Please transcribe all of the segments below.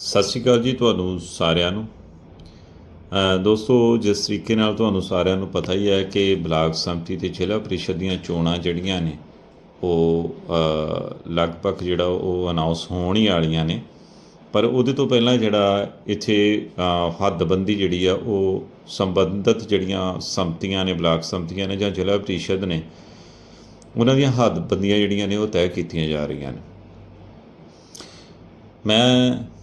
ਸਤਿ ਸ਼੍ਰੀ ਅਕਾਲ ਜੀ ਤੁਹਾਨੂੰ ਸਾਰਿਆਂ ਨੂੰ। ਦੋਸਤੋ, ਜਿਸ ਤਰੀਕੇ ਨਾਲ ਤੁਹਾਨੂੰ ਸਾਰਿਆਂ ਨੂੰ ਪਤਾ ਹੀ ਹੈ ਕਿ ਬਲਾਕ ਸੰਮਤੀ ਤੇ ਜ਼ਿਲ੍ਹਾ ਪ੍ਰੀਸ਼ਦ ਦੀਆਂ ਚੋਣਾਂ ਜਿਹੜੀਆਂ ਨੇ, ਉਹ ਲਗਭਗ ਜਿਹੜਾ ਉਹ ਅਨਾਉਂਸ ਹੋਣ ਹੀ ਵਾਲੀਆਂ ਨੇ। ਪਰ ਉਹਦੇ ਤੋਂ ਪਹਿਲਾਂ ਜਿਹੜਾ ਇੱਥੇ ਹੱਦਬੰਦੀ ਜਿਹੜੀ ਆ, ਉਹ ਸੰਬੰਧਿਤ ਜਿਹੜੀਆਂ ਸੰਮਤੀਆਂ ਨੇ, ਬਲਾਕ ਸੰਮਤੀਆਂ ਨੇ ਜਾਂ ਜ਼ਿਲ੍ਹਾ ਪ੍ਰੀਸ਼ਦ ਨੇ, ਉਹਨਾਂ ਦੀਆਂ ਹੱਦਬੰਦੀਆਂ ਜਿਹੜੀਆਂ ਨੇ, ਉਹ ਤੈਅ ਕੀਤੀਆਂ ਜਾ ਰਹੀਆਂ ਨੇ। ਮੈਂ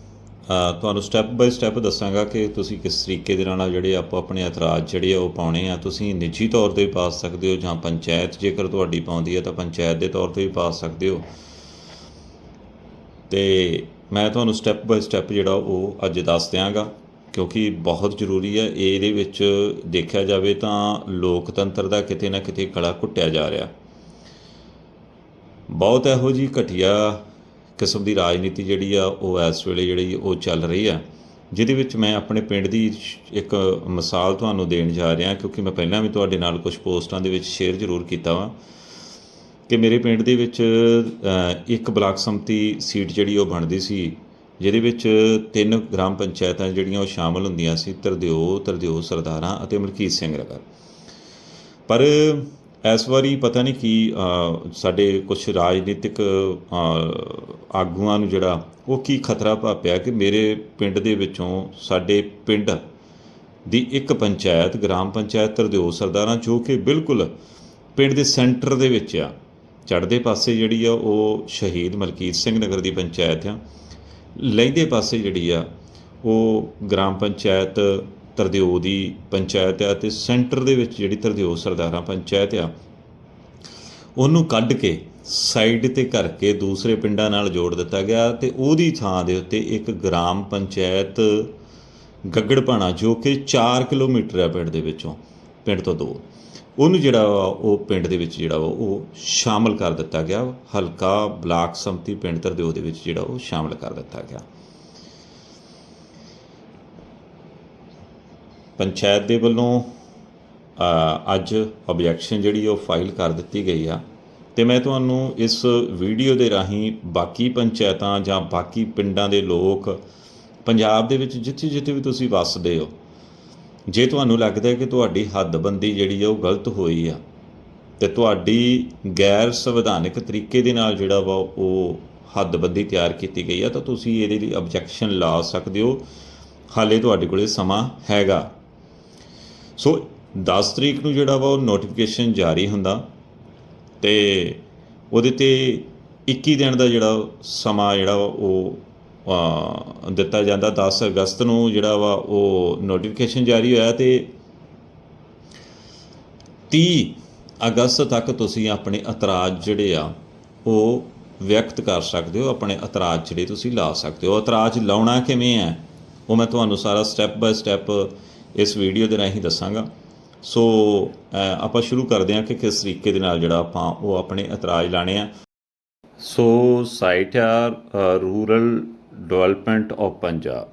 ਤੁਹਾਨੂੰ ਸਟੈਪ ਬਾਈ ਸਟੈਪ ਦੱਸਾਂਗਾ ਕਿ ਤੁਸੀਂ ਕਿਸ ਤਰੀਕੇ ਦੇ ਨਾਲ ਜਿਹੜੇ ਆਪੋ ਆਪਣੇ ਇਤਰਾਜ਼ ਜਿਹੜੇ ਆ ਉਹ ਪਾਉਣੇ ਆ। ਤੁਸੀਂ ਨਿੱਜੀ ਤੌਰ ਤੇ ਵੀ ਪਾ ਸਕਦੇ ਹੋ ਜਾਂ ਪੰਚਾਇਤ ਜੇਕਰ ਤੁਹਾਡੀ ਪਾਉਂਦੀ ਹੈ ਤਾਂ ਪੰਚਾਇਤ ਦੇ ਤੌਰ ਤੇ ਵੀ ਪਾ ਸਕਦੇ ਹੋ। ਤੇ ਮੈਂ ਤੁਹਾਨੂੰ ਸਟੈਪ ਬਾਈ ਸਟੈਪ ਜਿਹੜਾ ਉਹ ਅੱਜ ਦੱਸ ਦਿਆਂਗਾ, ਕਿਉਂਕਿ ਬਹੁਤ ਜ਼ਰੂਰੀ ਹੈ ਇਹਦੇ ਵਿੱਚ ਦੇਖਿਆ ਜਾਵੇ ਤਾਂ ਲੋਕਤੰਤਰ ਦਾ ਕਿਤੇ ਨਾ ਕਿਤੇ ਗਲਾ ਘੁੱਟਿਆ ਜਾ ਰਿਹਾ। ਬਹੁਤ ਇਹੋ ਜੀ ਘਟੀਆ ਕਿਸਮ ਦੀ ਰਾਜਨੀਤੀ ਜਿਹੜੀ ਆ, ਉਹ ਇਸ ਵੇਲੇ ਜਿਹੜੀ ਉਹ ਚੱਲ ਰਹੀ ਆ। ਜਿਹਦੇ ਵਿੱਚ ਮੈਂ ਆਪਣੇ ਪਿੰਡ ਦੀ ਇੱਕ ਮਿਸਾਲ ਤੁਹਾਨੂੰ ਦੇਣ ਜਾ ਰਿਹਾ, ਕਿਉਂਕਿ ਮੈਂ ਪਹਿਲਾਂ ਵੀ ਤੁਹਾਡੇ ਨਾਲ ਕੁਝ ਪੋਸਟਾਂ ਦੇ ਵਿੱਚ ਸ਼ੇਅਰ ਜ਼ਰੂਰ ਕੀਤਾ ਵਾ, ਕਿ ਮੇਰੇ ਪਿੰਡ ਦੇ ਵਿੱਚ ਇੱਕ ਬਲਾਕ ਸੰਮਤੀ ਸੀਟ ਜਿਹੜੀ ਉਹ ਬਣਦੀ ਸੀ, ਜਿਹਦੇ ਵਿੱਚ ਤਿੰਨ ਗ੍ਰਾਮ ਪੰਚਾਇਤਾਂ ਜਿਹੜੀਆਂ ਉਹ ਸ਼ਾਮਲ ਹੁੰਦੀਆਂ ਸੀ, ਤਰਦਿਓ ਤਰਦਿਓ ਸਰਦਾਰਾਂ ਅਤੇ ਮਲਕੀਤ ਸਿੰਘ ਨਗਰ ਪਰ ਇਸ ਵਾਰੀ ਪਤਾ ਨਹੀਂ ਕੀ ਸਾਡੇ ਕੁਝ ਰਾਜਨੀਤਿਕ ਆਗੂਆਂ ਨੂੰ ਜਿਹੜਾ, ਉਹ ਕੀ ਖਤਰਾ ਭਾਪਿਆ ਕਿ ਮੇਰੇ ਪਿੰਡ ਦੇ ਵਿੱਚੋਂ ਸਾਡੇ ਪਿੰਡ ਦੀ ਇੱਕ ਪੰਚਾਇਤ, ਗ੍ਰਾਮ ਪੰਚਾਇਤ ਤਰਦਿਓ ਸਰਦਾਰਾਂ, ਜੋ ਕਿ ਬਿਲਕੁਲ ਪਿੰਡ ਦੇ ਸੈਂਟਰ ਦੇ ਵਿੱਚ ਆ, ਚੜ੍ਹਦੇ ਪਾਸੇ ਜਿਹੜੀ ਆ, ਉਹ ਸ਼ਹੀਦ ਮਲਕੀਤ ਸਿੰਘ ਨਗਰ ਦੀ ਪੰਚਾਇਤ ਆ, ਲਹਿੰਦੇ ਪਾਸੇ ਜਿਹੜੀ ਆ, ਉਹ ਗ੍ਰਾਮ ਪੰਚਾਇਤ ਤਰਦਿਓ ਦੀ ਪੰਚਾਇਤ ਆ ਤੇ ਸੈਂਟਰ ਦੇ ਵਿੱਚ ਜਿਹੜੀ ਤਰਦਿਓ ਸਰਦਾਰਾਂ ਪੰਚਾਇਤ ਆ, ਉਹਨੂੰ ਕੱਢ ਕੇ ਸਾਈਡ ਤੇ ਕਰਕੇ ਦੂਸਰੇ ਪਿੰਡਾਂ ਨਾਲ ਜੋੜ ਦਿੱਤਾ ਗਿਆ ਤੇ ਉਹਦੀ ਥਾਂ ਦੇ ਉੱਤੇ ਇੱਕ ਗ੍ਰਾਮ ਪੰਚਾਇਤ ਗੱਗੜਪਾਣਾ ਜੋ ਕਿ 4 ਕਿਲੋਮੀਟਰ ਆ ਪਿੰਡ ਦੇ ਵਿੱਚੋਂ, ਪਿੰਡ ਤੋਂ ਦੋ ਉਹਨੂੰ ਜਿਹੜਾ ਵਾ, ਉਹ ਪਿੰਡ ਦੇ ਵਿੱਚ ਜਿਹੜਾ ਵਾ, ਉਹ ਸ਼ਾਮਲ ਕਰ ਦਿੱਤਾ ਗਿਆ। ਹਲਕਾ ਬਲਾਕ ਸੰਮਤੀ ਪਿੰਡ ਤਰਦਿਓ ਦੇ ਵਿੱਚ ਜਿਹੜਾ ਉਹ ਸ਼ਾਮਲ ਕਰ ਦਿੱਤਾ ਗਿਆ। ਪੰਚਾਇਤ ਦੇ ਵੱਲੋਂ ਅੱਜ ਆਬਜੈਕਸ਼ਨ ਜਿਹੜੀ ਉਹ ਫਾਈਲ ਕਰ ਦਿੱਤੀ ਗਈ ਆ। ਤੇ ਮੈਂ ਤੁਹਾਨੂੰ ਇਸ ਵੀਡੀਓ ਦੇ ਰਾਹੀਂ ਬਾਕੀ ਪੰਚਾਇਤਾਂ ਜਾਂ ਬਾਕੀ ਪਿੰਡਾਂ ਦੇ ਲੋਕ, ਪੰਜਾਬ ਦੇ ਵਿੱਚ ਜਿੱਥੇ ਜਿੱਥੇ ਵੀ ਤੁਸੀਂ ਵੱਸਦੇ ਹੋ, ਜੇ ਤੁਹਾਨੂੰ ਲੱਗਦਾ ਹੈ ਕਿ ਤੁਹਾਡੀ ਹੱਦਬੰਦੀ ਜਿਹੜੀ ਆ ਉਹ ਗਲਤ ਹੋਈ ਆ, ਤੇ ਤੁਹਾਡੀ ਗੈਰ ਸੰਵਿਧਾਨਿਕ ਤਰੀਕੇ ਦੇ ਨਾਲ ਜਿਹੜਾ ਵਾ ਉਹ ਹੱਦਬੰਦੀ ਤਿਆਰ ਕੀਤੀ ਗਈ ਆ, ਤਾਂ ਤੁਸੀਂ ਇਹਦੇ ਲਈ ਆਬਜੈਕਸ਼ਨ ਲਾ ਸਕਦੇ ਹੋ। ਹਾਲੇ ਤੁਹਾਡੇ ਕੋਲੇ ਸਮਾਂ ਹੈਗਾ। ਸੋ 10 ਤਰੀਕ ਨੂੰ ਜਿਹੜਾ ਵਾ ਉਹ ਨੋਟੀਫਿਕੇਸ਼ਨ ਜਾਰੀ ਹੁੰਦਾ ਤੇ ਉਹਦੇ ਤੇ 21 ਦਿਨ ਦਾ ਜਿਹੜਾ ਸਮਾਂ ਜਿਹੜਾ ਵਾ ਉਹ ਦਿੱਤਾ ਜਾਂਦਾ। 10 ਅਗਸਤ ਨੂੰ ਜਿਹੜਾ ਵਾ ਉਹ ਨੋਟੀਫਿਕੇਸ਼ਨ ਜਾਰੀ ਹੋਇਆ ਤੇ 30 ਅਗਸਤ ਤੱਕ ਤੁਸੀਂ ਆਪਣੇ ਇਤਰਾਜ਼ ਜਿਹੜੇ ਆ ਉਹ ਵਿਅਕਤ ਕਰ ਸਕਦੇ ਹੋ, ਆਪਣੇ ਇਤਰਾਜ਼ ਜਿਹੜੇ ਤੁਸੀਂ ਲਾ ਸਕਦੇ ਹੋ। ਇਤਰਾਜ਼ ਲਾਉਣਾ ਕਿਵੇਂ ਹੈ, ਉਹ ਮੈਂ ਤੁਹਾਨੂੰ ਸਾਰਾ ਸਟੈਪ ਬਾਏ ਸਟੈਪ ਇਸ ਵੀਡੀਓ ਦੇ ਰਾਹੀਂ ਦੱਸਾਂਗਾ। ਸੋ ਆਪਾਂ ਸ਼ੁਰੂ ਕਰਦੇ ਹਾਂ ਕਿ ਕਿਸ ਤਰੀਕੇ ਦੇ ਨਾਲ ਜਿਹੜਾ ਆਪਾਂ ਉਹ ਆਪਣੇ ਇਤਰਾਜ਼ ਲਾਣੇ ਆ। ਸੋ ਸਾਈਟ ਆ rural development of Punjab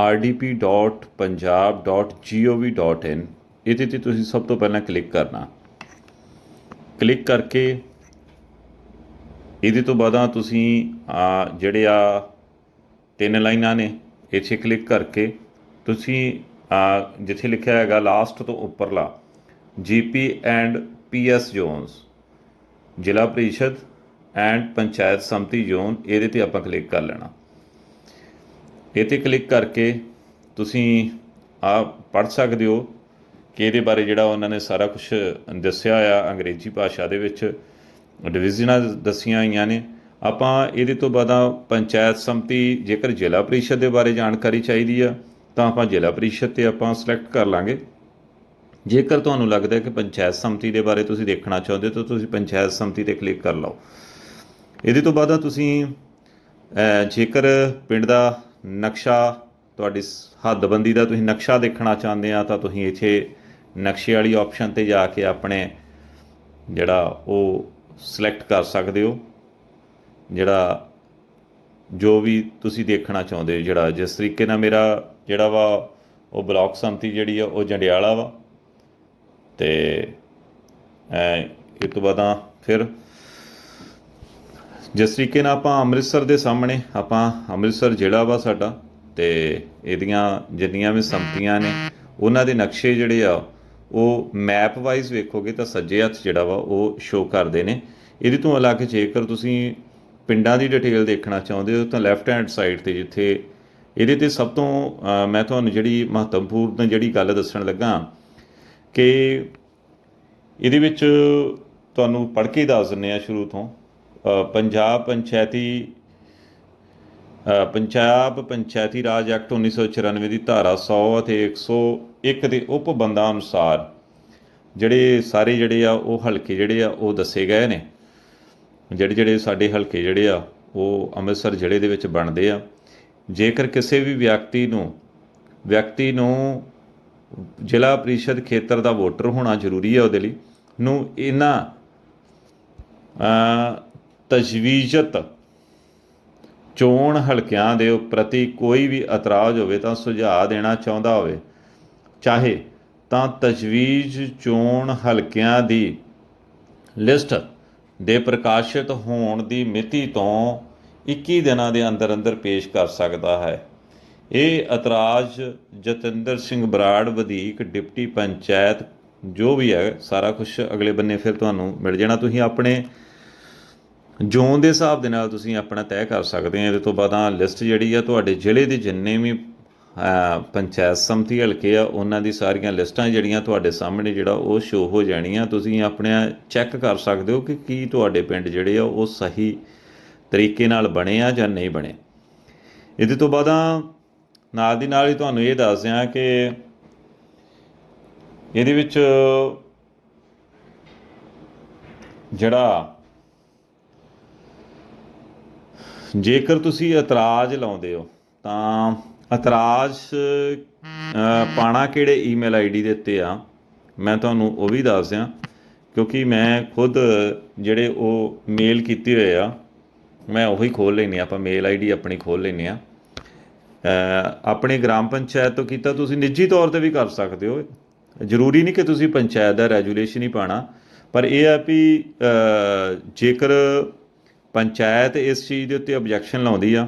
rdp.punjab.gov.in ਇਹਦੇ ਤੇ ਤੁਸੀਂ ਸਭ ਤੋਂ ਪਹਿਲਾਂ ਕਲਿੱਕ ਕਰਨਾ। ਕਲਿੱਕ ਕਰਕੇ ਇਹਦੇ ਤੋਂ ਬਾਅਦ ਤੁਸੀਂ ਜਿਹੜੇ ਆ ਤਿੰਨ ਲਾਈਨਾਂ ਨੇ, ਇੱਥੇ ਕਲਿੱਕ ਕਰਕੇ ਤੁਸੀਂ ਜਿੱਥੇ ਲਿਖਿਆ ਹੈਗਾ ਲਾਸਟ ਤੋਂ ਉੱਪਰਲਾ GP and PS zones Zila Parishad and Panchayat Samiti zone ਇਹਦੇ ਤੇ ਆਪਾਂ ਕਲਿੱਕ ਕਰ ਲੈਣਾ। ਇਹ ਤੇ ਕਲਿੱਕ ਕਰਕੇ ਤੁਸੀਂ ਆ ਪੜ੍ਹ ਸਕਦੇ ਹੋ ਕਿ ਇਹਦੇ ਬਾਰੇ ਜਿਹੜਾ ਉਹਨਾਂ ਨੇ ਸਾਰਾ ਕੁਝ ਦੱਸਿਆ ਆ ਅੰਗਰੇਜ਼ੀ ਭਾਸ਼ਾ ਦੇ ਵਿੱਚ ਡਿਵੀਜ਼ਨਾਂ ਦੱਸੀਆਂ ਹੋਈਆਂ ਨੇ। ਆਪਾਂ ਇਹਦੇ ਤੋਂ ਬਾਅਦ ਪੰਚਾਇਤ ਸੰਮਤੀ, ਜੇਕਰ ਜ਼ਿਲ੍ਹਾ ਪ੍ਰੀਸ਼ਦ ਦੇ ਬਾਰੇ ਜਾਣਕਾਰੀ ਚਾਹੀਦੀ ਆ ਤਾਂ ਆਪਾਂ ਜ਼ਿਲ੍ਹਾ ਪ੍ਰੀਸ਼ਦ ਤੇ ਆਪਾਂ ਸਿਲੈਕਟ ਕਰ ਲਾਂਗੇ। ਜੇਕਰ ਤੁਹਾਨੂੰ ਲੱਗਦਾ ਹੈ ਕਿ ਪੰਚਾਇਤ ਸੰਮਤੀ ਦੇ ਬਾਰੇ ਤੁਸੀਂ ਦੇਖਣਾ ਚਾਹੁੰਦੇ ਹੋ, ਤਾਂ ਤੁਸੀਂ ਪੰਚਾਇਤ ਸੰਮਤੀ ਤੇ ਕਲਿੱਕ ਕਰ ਲਓ। ਇਹਦੇ ਤੋਂ ਬਾਅਦ ਤੁਸੀਂ ਜੇਕਰ ਪਿੰਡ ਦਾ ਨਕਸ਼ਾ ਤੁਹਾਡੀ ਸ- ਹੱਦਬੰਦੀ ਦਾ ਤੁਸੀਂ ਨਕਸ਼ਾ ਦੇਖਣਾ ਚਾਹੁੰਦੇ ਆ, ਤਾਂ ਤੁਸੀਂ ਇੱਥੇ ਨਕਸ਼ੇ ਵਾਲੀ ਆਪਸ਼ਨ ਤੇ ਜਾ ਕੇ ਆਪਣੇ ਜਿਹੜਾ ਉਹ ਸਿਲੈਕਟ ਕਰ ਸਕਦੇ ਹੋ। ਜਿਹੜਾ ਜੋ ਵੀ ਤੁਸੀਂ ਦੇਖਣਾ ਚਾਹੁੰਦੇ ਹੋ, ਜਿਹੜਾ ਜਿਸ ਤਰੀਕੇ ਨਾਲ ਮੇਰਾ ਜਿਹੜਾ ਵਾ, ਉਹ ਬਲਾਕ ਸੰਮਤੀ ਜਿਹੜੀ ਆ, ਉਹ ਜੰਡਿਆਲਾ ਵਾ। ਤੇ ਇਹ ਤੋਂ ਬਾਅਦ ਆ ਫਿਰ ਜਿਸ ਤਰੀਕੇ ਨਾਲ ਆਪਾਂ ਅੰਮ੍ਰਿਤਸਰ ਦੇ ਸਾਹਮਣੇ, ਆਪਾਂ ਅੰਮ੍ਰਿਤਸਰ ਜ਼ਿਲ੍ਹਾ ਵਾ ਸਾਡਾ, ਤੇ ਇਹਦੀਆਂ ਜਿੰਨੀਆਂ ਵੀ ਸੰਮਤੀਆਂ ਨੇ, ਉਹਨਾਂ ਦੇ ਨਕਸ਼ੇ ਜਿਹੜੇ ਆ, ਉਹ ਮੈਪ ਵਾਈਜ਼ ਵੇਖੋਗੇ ਤਾਂ ਸੱਜੇ ਹੱਥ ਜਿਹੜਾ ਵਾ, ਉਹ ਸ਼ੋ ਕਰਦੇ ਨੇ। ਇਹਦੇ ਤੋਂ ਅਲੱਗ ਜੇਕਰ ਤੁਸੀਂ ਪਿੰਡਾਂ ਦੀ ਡਿਟੇਲ ਦੇਖਣਾ ਚਾਹੁੰਦੇ ਹੋ, ਤਾਂ ਲੈਫਟ ਹੈਂਡ ਸਾਈਡ ਤੇ ਜਿੱਥੇ ਇਹਦੇ ਤੇ ਸਭ ਤੋਂ ਮੈਂ ਤੁਹਾਨੂੰ ਜਿਹੜੀ ਮਹੱਤਵਪੂਰਨ ਜਿਹੜੀ ਗੱਲ ਦੱਸਣ ਲੱਗਾ ਕਿ ਇਹਦੇ ਵਿੱਚ ਤੁਹਾਨੂੰ ਪੜ੍ਹ ਕੇ ਦੱਸ ਦਿੰਦੇ ਆ ਸ਼ੁਰੂ ਤੋਂ ਪੰਜਾਬ ਪੰਚਾਇਤੀ ਪੰਜਾਬ ਪੰਚਾਇਤੀ ਰਾਜ ਐਕਟ 1994 ਦੀ ਧਾਰਾ 100 ਅਤੇ 101 ਦੇ ਉਪ ਬੰਦਾਂ ਅਨੁਸਾਰ ਜਿਹੜੇ ਸਾਰੇ ਜਿਹੜੇ ਆ ਉਹ ਹਲਕੇ ਜਿਹੜੇ ਆ ਉਹ ਦੱਸੇ ਗਏ ਨੇ। ਜਿਹੜੇ ਜਿਹੜੇ ਸਾਡੇ ਹਲਕੇ ਜਿਹੜੇ ਆ ਉਹ ਅੰਮ੍ਰਿਤਸਰ ਜ਼ਿਲ੍ਹੇ ਦੇ ਵਿੱਚ ਬਣਦੇ ਆ। ਜੇਕਰ ਕਿਸੇ ਵੀ ਵਿਅਕਤੀ ਨੂੰ ਵਿਅਕਤੀ ਨੂੰ ਜ਼ਿਲ੍ਹਾ ਪ੍ਰੀਸ਼ਦ ਖੇਤਰ ਦਾ ਵੋਟਰ ਹੋਣਾ ਜ਼ਰੂਰੀ ਹੈ ਉਹਦੇ ਲਈ, ਨੂੰ ਇਹਨਾਂ ਤਜਵੀਜ਼ਤ ਚੋਣ ਹਲਕਿਆਂ ਦੇ ਪ੍ਰਤੀ ਕੋਈ ਵੀ ਇਤਰਾਜ਼ ਹੋਵੇ ਤਾਂ ਸੁਝਾਅ ਦੇਣਾ ਚਾਹੁੰਦਾ ਹੋਵੇ, ਚਾਹੇ ਤਾਂ ਤਜਵੀਜ਼ ਚੋਣ ਹਲਕਿਆਂ ਦੀ ਲਿਸਟ ਦੇ ਪ੍ਰਕਾਸ਼ਿਤ ਹੋਣ ਦੀ ਮਿਤੀ ਤੋਂ 21 ਦਿਨਾਂ ਦੇ ਅੰਦਰ ਅੰਦਰ ਪੇਸ਼ ਕਰ ਸਕਦਾ ਹੈ। ਇਹ ਇਤਰਾਜ਼ ਜਤਿੰਦਰ ਸਿੰਘ ਬਰਾੜ, ਵਧੀਕ ਡਿਪਟੀ ਪੰਚਾਇਤ, ਜੋ ਵੀ ਹੈ, ਸਾਰਾ ਕੁਝ ਅਗਲੇ ਬੰਨੇ ਫਿਰ ਤੁਹਾਨੂੰ ਮਿਲ ਜਾਣਾ। ਤੁਸੀਂ ਆਪਣੇ ਜ਼ੋਨ ਦੇ ਹਿਸਾਬ ਦੇ ਨਾਲ ਤੁਸੀਂ ਆਪਣਾ ਤੈਅ ਕਰ ਸਕਦੇ ਹੋ। ਇਹਦੇ ਤੋਂ ਬਾਅਦ ਆ ਲਿਸਟ ਜਿਹੜੀ ਆ, ਤੁਹਾਡੇ ਜ਼ਿਲ੍ਹੇ ਦੇ ਜਿੰਨੇ ਵੀ ਪੰਚਾਇਤ ਸਮਤੀ ਹਲਕੇ ਆ, ਉਹਨਾਂ ਦੀ ਸਾਰੀਆਂ ਲਿਸਟਾਂ ਜਿਹੜੀਆਂ ਤੁਹਾਡੇ ਸਾਹਮਣੇ ਜਿਹੜਾ ਉਹ ਸ਼ੋ ਹੋ ਜਾਣੀਆਂ। ਤੁਸੀਂ ਆਪਣੇ ਚੈੱਕ ਕਰ ਸਕਦੇ ਹੋ ਕਿ ਕੀ ਤੁਹਾਡੇ ਪਿੰਡ ਜਿਹੜੇ ਆ, ਉਹ ਸਹੀ ਤਰੀਕੇ ਨਾਲ ਬਣੇ ਆ ਜਾਂ ਨਹੀਂ ਬਣੇ। ਇਹਦੇ ਤੋਂ ਬਾਅਦ ਨਾਲ ਦੀ ਨਾਲ ਹੀ ਤੁਹਾਨੂੰ ਇਹ ਦੱਸ ਦਿਆਂ ਕਿ ਇਹਦੇ ਵਿੱਚ ਜਿਹੜਾ ਜੇਕਰ ਤੁਸੀਂ ਇਤਰਾਜ਼ ਲਾਉਂਦੇ ਹੋ ਤਾਂ ਇਤਰਾਜ਼ ਅ, ਪਾਣਾ ਕਿਹੜੇ ਈਮੇਲ ਆਈਡੀ ਦੇ ਉੱਤੇ ਆ ਮੈਂ ਤੁਹਾਨੂੰ ਉਹ ਵੀ ਦੱਸ ਦਿਆਂ ਕਿਉਂਕਿ ਮੈਂ ਖੁਦ ਜਿਹੜੇ ਉਹ ਮੇਲ ਕੀਤੇ ਹੋਏ ਆ ਮੈਂ ਉਹੀ ਖੋਲ ਲੈਨੇ ਆਪਾਂ ਮੇਲ ਆਈਡੀ ਆਪਣੀ ਖੋਲ ਲੈਨੇ ਆ ਆਪਣੇ ਗ੍ਰਾਮ ਪੰਚਾਇਤ ਤੋਂ ਕੀਤਾ, ਤੁਸੀਂ ਨਿੱਜੀ ਤੌਰ ਤੇ ਵੀ ਕਰ ਸਕਦੇ ਹੋ। ਜ਼ਰੂਰੀ ਨਹੀਂ ਕਿ ਤੁਸੀਂ ਪੰਚਾਇਤ ਦਾ ਰੈਜੂਲੇਸ਼ਨ ਹੀ ਪਾਣਾ ਪਰ ਇਹ ਆ ਵੀ ਜੇਕਰ ਪੰਚਾਇਤ ਇਸ ਚੀਜ਼ ਦੇ ਉੱਤੇ ਆਬਜੈਕਸ਼ਨ ਲਾਉਂਦੀ ਆ,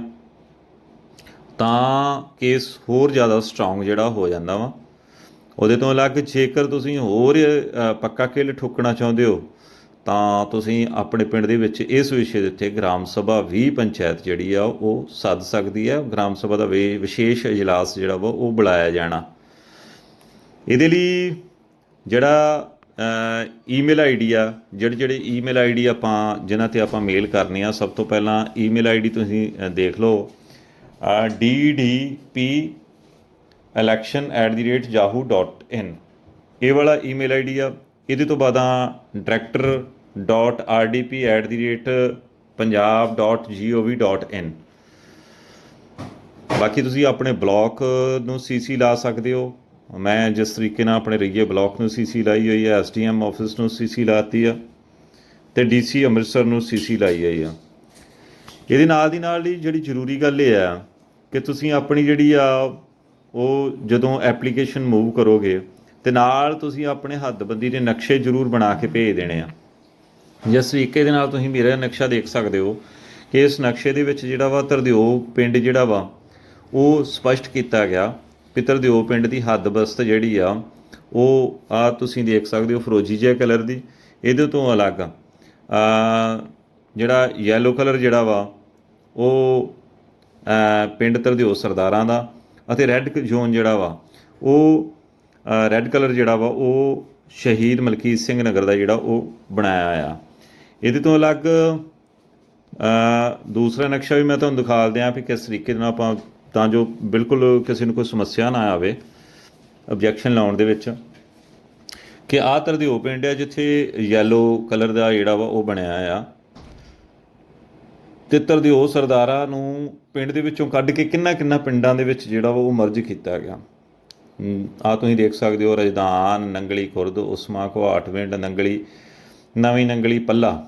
ਤਾਂ ਕੇਸ ਹੋਰ ਜ਼ਿਆਦਾ ਸਟਰੋਂਗ ਜਿਹੜਾ ਹੋ ਜਾਂਦਾ ਵਾ। ਉਹਦੇ ਤੋਂ ਅਲੱਗ ਜੇਕਰ ਤੁਸੀਂ ਹੋਰ ਪੱਕਾ ਕਿੱਲ ਠੋਕਣਾ ਚਾਹੁੰਦੇ ਹੋ ਤਾਂ ਤੁਸੀਂ ਆਪਣੇ ਪਿੰਡ ਦੇ ਵਿੱਚ ਇਸ ਵਿਸ਼ੇ ਦੇ ਉੱਤੇ ਗ੍ਰਾਮ ਸਭਾ ਵੀ ਪੰਚਾਇਤ ਜਿਹੜੀ ਆ, ਉਹ ਸੱਦ ਸਕਦੀ ਹੈ ਗ੍ਰਾਮ ਸਭਾ ਦਾ ਵੇ- ਵਿਸ਼ੇਸ਼ ਇਜਲਾਸ ਜਿਹੜਾ ਵਾ, ਉਹ ਬੁਲਾਇਆ ਜਾਣਾ। ਇਹਦੇ ਲਈ ਜਿਹੜਾ ਈਮੇਲ ਆਈਡੀ ਆ, ਜਿਹੜੇ ਜਿਹੜੇ ਈਮੇਲ ਆਈਡੀ ਆਪਾਂ, ਜਿਨ੍ਹਾਂ ਤੇ ਆਪਾਂ ਮੇਲ ਕਰਨੀ ਆ, ਸਭ ਤੋਂ ਪਹਿਲਾਂ ਈਮੇਲ ਆਈਡੀ ਤੁਸੀਂ ਦੇਖ ਲਓ। ddp election@yahoo.in ਇਹ ਵਾਲਾ ਈਮੇਲ ਆਈਡੀ ਆ। ਇਹਦੇ ਤੋਂ ਬਾਅਦ ਆ director.rdp@punjab.gov.in ਬਾਕੀ ਤੁਸੀਂ ਆਪਣੇ ਬਲਾਕ ਨੂੰ ਸੀਸੀ ਲਾ ਸਕਦੇ ਹੋ। ਮੈਂ ਜਿਸ ਤਰੀਕੇ ਨਾਲ ਆਪਣੇ ਰਈਏ ਬਲਾਕ ਨੂੰ ਸੀਸੀ ਲਾਈ ਹੋਈ ਹੈ ਐਸਡੀਐਮ ਆਫਿਸ ਨੂੰ ਸੀਸੀ ਲਾਤੀ ਆ ਤੇ ਡੀਸੀ ਅੰਮ੍ਰਿਤਸਰ ਨੂੰ ਸੀਸੀ ਲਾਈ ਹੋਈ ਆ। ਇਹਦੇ ਨਾਲ ਦੀ ਨਾਲ ਹੀ ਜਿਹੜੀ ਜ਼ਰੂਰੀ ਗੱਲ ਇਹ ਆ ਕਿ ਤੁਸੀਂ ਆਪਣੀ ਜਿਹੜੀ ਆ ਉਹ ਜਦੋਂ ਐਪਲੀਕੇਸ਼ਨ ਮੂਵ ਕਰੋਗੇ ਤੇ ਨਾਲ ਤੁਸੀਂ ਆਪਣੇ ਹੱਦਬੰਦੀ ਦੇ ਨਕਸ਼ੇ ਜ਼ਰੂਰ ਬਣਾ ਕੇ ਭੇਜ ਦੇਣੇ ਆ। ਜਿਸ ਤਰੀਕੇ ਦੇ ਨਾਲ ਤੁਸੀਂ ਮੇਰਾ ਨਕਸ਼ਾ ਦੇਖ ਸਕਦੇ ਹੋ ਕਿ ਇਸ ਨਕਸ਼ੇ ਦੇ ਵਿੱਚ ਜਿਹੜਾ ਵਾ ਤਰਦਿਓ ਪਿੰਡ ਜਿਹੜਾ ਵਾ, ਉਹ ਸਪਸ਼ਟ ਕੀਤਾ ਗਿਆ। ਕਿ ਤਰਦਿਓ ਪਿੰਡ ਦੀ ਹੱਦ ਬਸਤ ਜਿਹੜੀ ਆ, ਉਹ ਆ ਤੁਸੀਂ ਦੇਖ ਸਕਦੇ ਹੋ ਫਰੋਜੀ ਜਿਹਾ ਕਲਰ ਦੀ, ਇਹਦੇ ਤੋਂ ਅਲੱਗ ਆ। ਜਿਹੜਾ ਯੈਲੋ ਕਲਰ ਜਿਹੜਾ ਵਾ, ਉਹ ਪਿੰਡ ਤਰਦਿਓ ਸਰਦਾਰਾਂ ਦਾ ਅਤੇ ਰੈੱਡ ਜ਼ੋਨ ਜਿਹੜਾ ਵਾ, ਉਹ ਰੈੱਡ ਕਲਰ ਜਿਹੜਾ ਵਾ, ਉਹ ਸ਼ਹੀਦ ਮਲਕੀਤ ਸਿੰਘ ਨਗਰ ਦਾ ਜਿਹੜਾ ਉਹ ਬਣਾਇਆ ਆ ਇਹਦੇ ਤੋਂ ਅਲੱਗ ਦੂਸਰਾ ਨਕਸ਼ਾ ਵੀ ਮੈਂ ਤੁਹਾਨੂੰ ਦਿਖਾ ਦਿਆਂ ਵੀ ਕਿਸ ਤਰੀਕੇ ਨਾਲ ਆਪਾਂ ਤਾਂ ਜੋ ਬਿਲਕੁਲ ਕਿਸੇ ਨੂੰ ਕੋਈ ਸਮੱਸਿਆ ਨਾ ਆਵੇ ਆਬਜੈਕਸ਼ਨ ਲਾਉਣ ਦੇ ਵਿੱਚ, ਕਿ ਆਹ ਤਰ੍ਹਾਂ ਦੀ ਉਹ ਪਿੰਡ ਹੈ ਜਿੱਥੇ ਯੈਲੋ ਕਲਰ ਦਾ ਜਿਹੜਾ ਵਾ ਉਹ ਬਣਿਆ ਆ ਤਿੱਤਰ ਦੇ ਉਹ ਸਰਦਾਰਾਂ ਨੂੰ ਪਿੰਡ ਦੇ ਵਿੱਚੋਂ ਕੱਢ ਕੇ ਕਿੰਨਾ ਕਿੰਨਾ ਪਿੰਡਾਂ ਦੇ ਵਿੱਚ ਜਿਹੜਾ ਵਾ ਉਹ ਮਰਜ ਕੀਤਾ ਗਿਆ। ਆ ਤੁਸੀਂ ਦੇਖ ਸਕਦੇ ਹੋ ਰਜਦਾਨ, ਨੰਗਲੀ ਖੁਰਦ, ਉਸਮਾ ਘਵਾਟ ਪਿੰਡ ਨੰਗਲੀ, ਨਵੀਂ ਨੰਗਲੀ ਪੱਲਾ।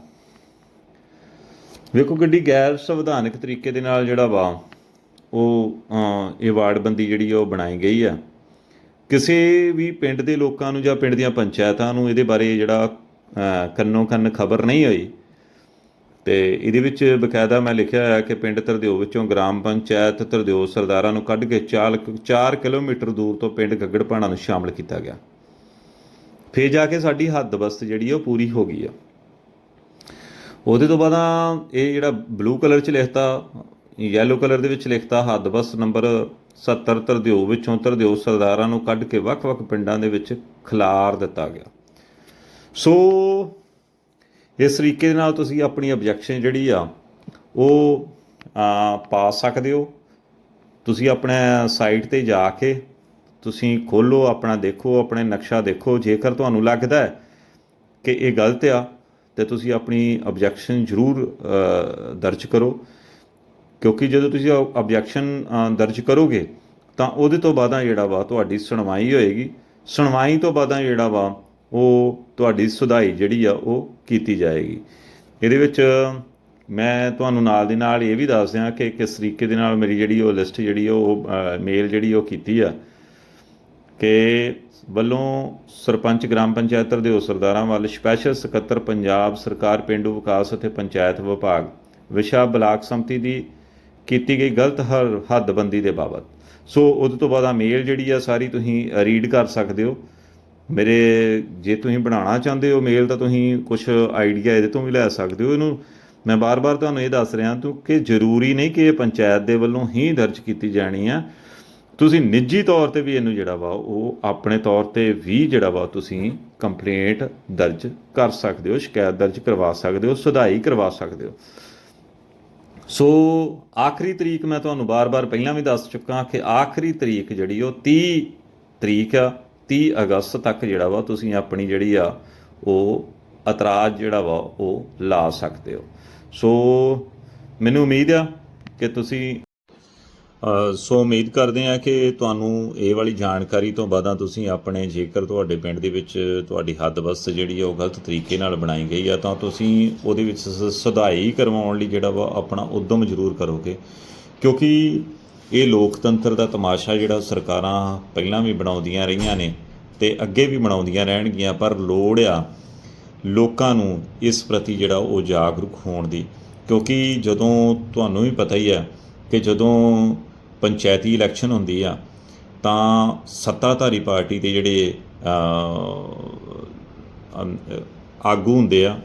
ਵੇਖੋ ਗੱਡੀ ਗੈਰ ਸੰਵਿਧਾਨਕ ਤਰੀਕੇ ਦੇ ਨਾਲ ਜਿਹੜਾ ਵਾ, ਉਹ ਇਹ ਵਾਰਡਬੰਦੀ ਜਿਹੜੀ ਆ, ਉਹ ਬਣਾਈ ਗਈ ਆ। ਕਿਸੇ ਵੀ ਪਿੰਡ ਦੇ ਲੋਕਾਂ ਨੂੰ ਜਾਂ ਪਿੰਡ ਦੀਆਂ ਪੰਚਾਇਤਾਂ ਨੂੰ ਇਹਦੇ ਬਾਰੇ ਜਿਹੜਾ ਕੰਨੋ ਕੰਨ ਖਬਰ ਨਹੀਂ ਹੋਈ। ਤੇ ਇਹਦੇ ਵਿੱਚ ਬਕਾਇਦਾ ਮੈਂ ਲਿਖਿਆ ਹੋਇਆ ਕਿ ਪਿੰਡ ਤਰਦਿਓ ਵਿੱਚੋਂ ਗ੍ਰਾਮ ਪੰਚਾਇਤ ਤਰਦਿਓ ਸਰਦਾਰਾਂ ਨੂੰ ਕੱਢ ਕੇ 4 4 ਕਿਲੋਮੀਟਰ ਦੂਰ ਤੋਂ ਪਿੰਡ ਗੱਗੜਪਾਣਾ ਨੂੰ ਸ਼ਾਮਲ ਕੀਤਾ ਗਿਆ। ਫੇਰ ਜਾ ਕੇ ਸਾਡੀ ਹੱਦ ਹੱਦਬਸਤ ਜਿਹੜੀ ਆ ਉਹ ਪੂਰੀ ਹੋ ਗਈ ਆ। ਉਹਦੇ ਤੋਂ ਬਾਅਦ ਇਹ ਜਿਹੜਾ ਬਲੂ ਕਲਰ ਚ ਲਿਖਤਾ ਯੈਲੋ ਕਲਰ ਦੇ ਵਿੱਚ ਲਿਖਤਾ ਹੱਦ ਹੱਦਬਸਤ ਨੰਬਰ 70 ਤਰਦਿਓ ਵਿੱਚੋਂ ਤਰਦਿਓ ਸਰਦਾਰਾਂ ਨੂੰ ਕੱਢ ਕੇ ਵੱਖ-ਵੱਖ ਪਿੰਡਾਂ ਦੇ ਵਿੱਚ ਖਿਲਾਰ ਦਿੱਤਾ ਗਿਆ। ਸੋ ਇਸ ਤਰੀਕੇ ਦੇ ਨਾਲ ਤੁਸੀਂ ਆਪਣੀ ਆਬਜੈਕਸ਼ਨ ਜਿਹੜੀ ਆ, ਉਹ ਪਾ ਸਕਦੇ ਹੋ। ਤੁਸੀਂ ਆਪਣੇ ਸਾਈਟ ਤੇ ਜਾ ਕੇ ਤੁਸੀਂ ਖੋਲੋ, ਆਪਣਾ ਦੇਖੋ, ਆਪਣੇ ਨਕਸ਼ਾ ਦੇਖੋ। ਜੇਕਰ ਤੁਹਾਨੂੰ ਲੱਗਦਾ ਹੈ ਕਿ ਇਹ ਗਲਤ ਆ, ਤੇ ਤੁਸੀਂ ਆਪਣੀ ਆਬਜੈਕਸ਼ਨ ਜ਼ਰੂਰ ਦਰਜ ਕਰੋ। ਕਿਉਂਕਿ ਜਦੋਂ ਤੁਸੀਂ ਆਬਜੈਕਸ਼ਨ ਦਰਜ ਕਰੋਗੇ, ਤਾਂ ਉਹਦੇ ਤੋਂ ਬਾਅਦਾਂ ਜਿਹੜਾ ਵਾ ਤੁਹਾਡੀ ਸੁਣਵਾਈ ਹੋਏਗੀ। ਸੁਣਵਾਈ ਤੋਂ ਬਾਅਦਾਂ ਜਿਹੜਾ ਵਾ ਉਹ ਤੁਹਾਡੀ ਸੁਧਾਈ ਜਿਹੜੀ ਆ ਉਹ ਕੀਤੀ ਜਾਏਗੀ। ਇਹਦੇ ਵਿੱਚ ਮੈਂ ਤੁਹਾਨੂੰ ਨਾਲ ਦੀ ਨਾਲ ਇਹ ਵੀ ਦੱਸ ਦਿਆਂ ਕਿ ਕਿਸ ਤਰੀਕੇ ਦੇ ਨਾਲ ਮੇਰੀ ਜਿਹੜੀ ਉਹ ਲਿਸਟ ਜਿਹੜੀ ਉਹ ਮੇਲ ਜਿਹੜੀ ਉਹ ਕੀਤੀ ਆ ਕਿ ਵੱਲੋਂ ਸਰਪੰਚ ਗ੍ਰਾਮ ਪੰਚਾਇਤ ਤਰਦਿਓ ਸਰਦਾਰਾਂ ਵੱਲ ਸਪੈਸ਼ਲ ਸਕੱਤਰ ਪੰਜਾਬ ਸਰਕਾਰ ਪਿੰਡੂ ਵਿਕਾਸ ਅਤੇ ਪੰਚਾਇਤ ਵਿਭਾਗ ਵਿਸ਼ਾ ਬਲਾਕ ਸੰਮਤੀ ਦੀ ਕੀਤੀ ਗਈ ਗਲਤ ਹੱਦਬੰਦੀ ਦੇ ਬਾਬਤ। ਸੋ ਉਹਦੇ ਤੋਂ ਬਾਅਦ ਆ ਮੇਲ ਜਿਹੜੀ ਆ ਸਾਰੀ ਤੁਸੀਂ ਰੀਡ ਕਰ ਸਕਦੇ ਹੋ। ਮੇਰੇ, ਜੇ ਤੁਸੀਂ ਬਣਾਉਣਾ ਚਾਹੁੰਦੇ ਹੋ ਮੇਲ, ਤਾਂ ਤੁਸੀਂ ਕੁਝ ਆਈਡੀਆ ਇਹਦੇ ਤੋਂ ਵੀ ਲੈ ਸਕਦੇ ਹੋ। ਇਹਨੂੰ ਮੈਂ ਬਾਰ-ਬਾਰ ਤੁਹਾਨੂੰ ਇਹ ਦੱਸ ਰਿਹਾ ਤੂੰ ਕਿ ਜ਼ਰੂਰੀ ਨਹੀਂ ਕਿ ਇਹ ਪੰਚਾਇਤ ਦੇ ਵੱਲੋਂ ਹੀ ਦਰਜ ਕੀਤੀ ਜਾਣੀ ਆ। ਤੁਸੀਂ ਨਿੱਜੀ ਤੌਰ ਤੇ ਵੀ ਇਹਨੂੰ ਜਿਹੜਾ ਵਾ, ਉਹ ਆਪਣੇ ਤੌਰ ਤੇ ਵੀ ਜਿਹੜਾ ਵਾ, ਤੁਸੀਂ ਕੰਪਲੇਂਟ ਦਰਜ ਕਰ ਸਕਦੇ ਹੋ, ਸ਼ਿਕਾਇਤ ਦਰਜ ਕਰਵਾ ਸਕਦੇ ਹੋ, ਸੁਧਾਈ ਕਰਵਾ ਸਕਦੇ ਹੋ। ਸੋ ਆਖਰੀ ਤਰੀਕ ਮੈਂ ਤੁਹਾਨੂੰ ਬਾਰ-ਬਾਰ ਪਹਿਲਾਂ ਵੀ ਦੱਸ ਚੁੱਕਾ ਕਿ ਆਖਰੀ ਤਰੀਕ ਜਿਹੜੀ ਉਹ 30 ਤਰੀਕ ਆ। 30 ਅਗਸਤ ਤੱਕ ਜਿਹੜਾ ਵਾ ਤੁਸੀਂ ਆਪਣੀ ਜਿਹੜੀ ਆ ਉਹ ਇਤਰਾਜ਼ ਜਿਹੜਾ ਵਾ ਉਹ ਲਾ ਸਕਦੇ ਹੋ। ਸੋ ਮੈਨੂੰ ਉਮੀਦ ਆ ਕਿ ਤੁਸੀਂ ਸੋ ਉਮੀਦ ਕਰਦੇ ਆ ਕਿ ਤੁਹਾਨੂੰ ਇਹ ਵਾਲੀ ਜਾਣਕਾਰੀ ਤੋਂ ਬਾਅਦਾਂ ਤੁਸੀਂ ਆਪਣੇ ਜੇਕਰ ਤੁਹਾਡੇ ਪਿੰਡ ਦੇ ਵਿੱਚ ਤੁਹਾਡੀ ਹੱਦਬਸਤ ਜਿਹੜੀ ਆ ਉਹ ਗਲਤ ਤਰੀਕੇ ਨਾਲ ਬਣਾਈ ਗਈ ਆ, ਤਾਂ ਤੁਸੀਂ ਉਹਦੇ ਵਿੱਚ ਸ- ਸੁਧਾਈ ਕਰਵਾਉਣ ਲਈ ਜਿਹੜਾ ਵਾ ਆਪਣਾ ਉਦਮ ਜ਼ਰੂਰ ਕਰੋਗੇ। ਕਿਉਂਕਿ ਇਹ ਲੋਕਤੰਤਰ ਦਾ ਤਮਾਸ਼ਾ ਜਿਹੜਾ ਸਰਕਾਰਾਂ ਪਹਿਲਾਂ ਵੀ ਬਣਾਉਂਦੀਆਂ ਰਹੀਆਂ ਨੇ ਤੇ ਅੱਗੇ ਵੀ ਬਣਾਉਂਦੀਆਂ ਰਹਿਣਗੀਆਂ, ਪਰ ਲੋੜ ਆ ਲੋਕਾਂ ਨੂੰ ਇਸ ਪ੍ਰਤੀ ਜਿਹੜਾ ਉਹ ਜਾਗਰੂਕ ਹੋਣ ਦੀ। ਕਿਉਂਕਿ ਜਦੋਂ ਤੁਹਾਨੂੰ ਵੀ ਪਤਾ ਹੀ ਹੈ ਕਿ ਜਦੋਂ ਪੰਚਾਇਤੀ ਇਲੈਕਸ਼ਨ ਹੁੰਦੀ ਆ, ਤਾਂ ਸੱਤਾਧਾਰੀ ਪਾਰਟੀ ਦੇ ਜਿਹੜੇ ਆਗੂ ਹੁੰਦੇ ਆ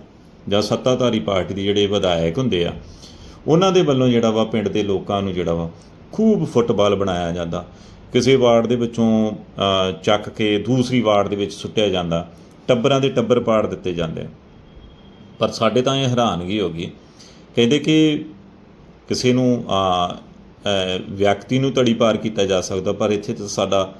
ਜਾਂ ਸੱਤਾਧਾਰੀ ਪਾਰਟੀ ਦੇ ਜਿਹੜੇ ਵਿਧਾਇਕ ਹੁੰਦੇ ਆ, ਉਹਨਾਂ ਦੇ ਵੱਲੋਂ ਜਿਹੜਾ ਵਾ ਪਿੰਡ ਦੇ ਲੋਕਾਂ ਨੂੰ ਜਿਹੜਾ ਵਾ ਖੂਬ ਫੁੱਟਬਾਲ ਬਣਾਇਆ ਜਾਂਦਾ। ਕਿਸੇ ਵਾਰਡ ਦੇ ਵਿੱਚੋਂ ਚੱਕ ਕੇ ਦੂਸਰੀ ਵਾਰਡ ਦੇ ਵਿੱਚ ਸੁੱਟਿਆ ਜਾਂਦਾ। ਟੱਬਰਾਂ ਦੇ ਟੱਬਰ ਪਾੜ ਦਿੱਤੇ ਜਾਂਦੇ। ਪਰ ਸਾਡੇ ਤਾਂ ਇਹ ਹੈਰਾਨਗੀ ਹੋ ਗਈ। ਕਹਿੰਦੇ ਕਿ ਕਿਸੇ ਨੂੰ ਵਿਅਕਤੀ ਨੂੰ ਤੜੀ ਪਾਰ ਕੀਤਾ ਜਾ ਸਕਦਾ, ਪਰ ਇੱਥੇ ਤਾਂ ਸਾਡਾ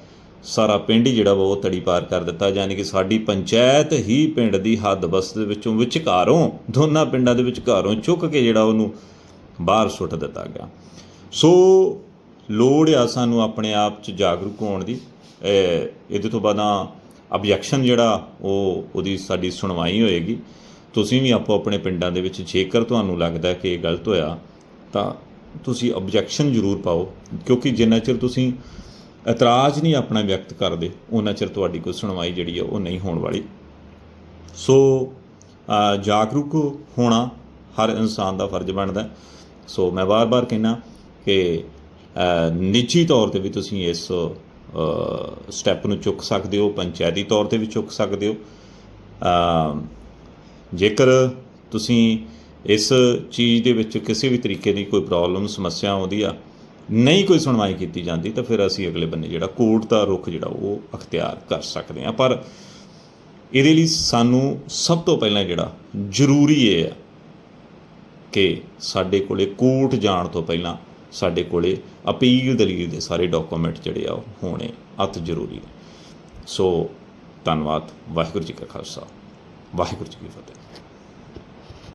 ਸਾਰਾ ਪਿੰਡ ਹੀ ਜਿਹੜਾ ਵਾ ਉਹ ਤੜੀ ਪਾਰ ਕਰ ਦਿੱਤਾ। ਯਾਨੀ ਕਿ ਸਾਡੀ ਪੰਚਾਇਤ ਹੀ ਪਿੰਡ ਦੀ ਹੱਦ ਬਸ ਦੇ ਵਿੱਚੋਂ ਵਿਚਕਾਰੋਂ, ਦੋਨਾਂ ਪਿੰਡਾਂ ਦੇ ਵਿਚਕਾਰੋਂ ਚੁੱਕ ਕੇ ਜਿਹੜਾ ਉਹਨੂੰ ਬਾਹਰ ਸੁੱਟ ਦਿੱਤਾ ਗਿਆ। ਸੋ ਲੋੜ ਆ ਸਾਨੂੰ ਆਪਣੇ ਆਪ 'ਚ ਜਾਗਰੂਕ ਹੋਣ ਦੀ। ਇਹਦੇ ਤੋਂ ਬਾਅਦ ਆਬਜੈਕਸ਼ਨ ਜਿਹੜਾ, ਉਹ ਉਹਦੀ ਸਾਡੀ ਸੁਣਵਾਈ ਹੋਏਗੀ। ਤੁਸੀਂ ਵੀ ਆਪੋ ਆਪਣੇ ਪਿੰਡਾਂ ਦੇ ਵਿੱਚ ਜੇਕਰ ਤੁਹਾਨੂੰ ਲੱਗਦਾ ਕਿ ਇਹ ਗਲਤ ਹੋਇਆ, ਤਾਂ ਤੁਸੀਂ ਆਬਜੈਕਸ਼ਨ ਜ਼ਰੂਰ ਪਾਓ। ਕਿਉਂਕਿ ਜਿੰਨਾ ਚਿਰ ਤੁਸੀਂ ਇਤਰਾਜ਼ ਨਹੀਂ ਆਪਣਾ ਵਿਅਕਤ ਕਰਦੇ ਉਹਨਾਂ ਚਿਰ ਤੁਹਾਡੀ ਕੋਈ ਸੁਣਵਾਈ ਜਿਹੜੀ ਆ, ਉਹ ਨਹੀਂ ਹੋਣ ਵਾਲੀ। ਸੋ ਜਾਗਰੂਕ ਹੋਣਾ ਹਰ ਇਨਸਾਨ ਦਾ ਫਰਜ਼ ਬਣਦਾ। ਸੋ ਮੈਂ ਵਾਰ-ਵਾਰ ਕਹਿਣਾ ਕਿ ਨਿੱਜੀ ਤੌਰ ਤੇ ਵੀ ਤੁਸੀਂ ਇਸ ਸਟੈਪ ਨੂੰ ਚੁੱਕ ਸਕਦੇ ਹੋ, ਪੰਚਾਇਤੀ ਤੌਰ ਤੇ ਵੀ ਚੁੱਕ ਸਕਦੇ ਹੋ। ਜੇਕਰ ਤੁਸੀਂ ਇਸ ਚੀਜ਼ ਦੇ ਵਿੱਚ ਕਿਸੇ ਵੀ ਤਰੀਕੇ ਦੀ ਕੋਈ ਪ੍ਰੋਬਲਮ, ਸਮੱਸਿਆ ਆਉਂਦੀ ਆ, ਨਹੀਂ ਕੋਈ ਸੁਣਵਾਈ ਕੀਤੀ ਜਾਂਦੀ, ਤਾਂ ਫਿਰ ਅਸੀਂ ਅਗਲੇ ਬੰਨੇ ਜਿਹੜਾ ਕੋਰਟ ਦਾ ਰੁਖ ਜਿਹੜਾ ਉਹ ਅਖਤਿਆਰ ਕਰ ਸਕਦੇ ਹਾਂ। ਪਰ ਇਹਦੇ ਲਈ ਸਾਨੂੰ ਸਭ ਤੋਂ ਪਹਿਲਾਂ ਜਿਹੜਾ ਜ਼ਰੂਰੀ ਇਹ ਹੈ ਕਿ ਸਾਡੇ ਕੋਲੇ ਕੋਰਟ ਜਾਣ ਤੋਂ ਪਹਿਲਾਂ ਸਾਡੇ ਕੋਲੇ ਅਪੀਲ ਦਲੀਲ ਦੇ ਸਾਰੇ ਡਾਕੂਮੈਂਟ ਜਿਹੜੇ ਆ ਉਹ ਹੋਣੇ ਅਤ ਜ਼ਰੂਰੀ ਨੇ। ਸੋ ਧੰਨਵਾਦ, ਵਾਹਿਗੁਰੂ ਜੀ ਕਾ ਖਾਲਸਾ, ਵਾਹਿਗੁਰੂ ਜੀ ਕੀ ਫਤਿਹ।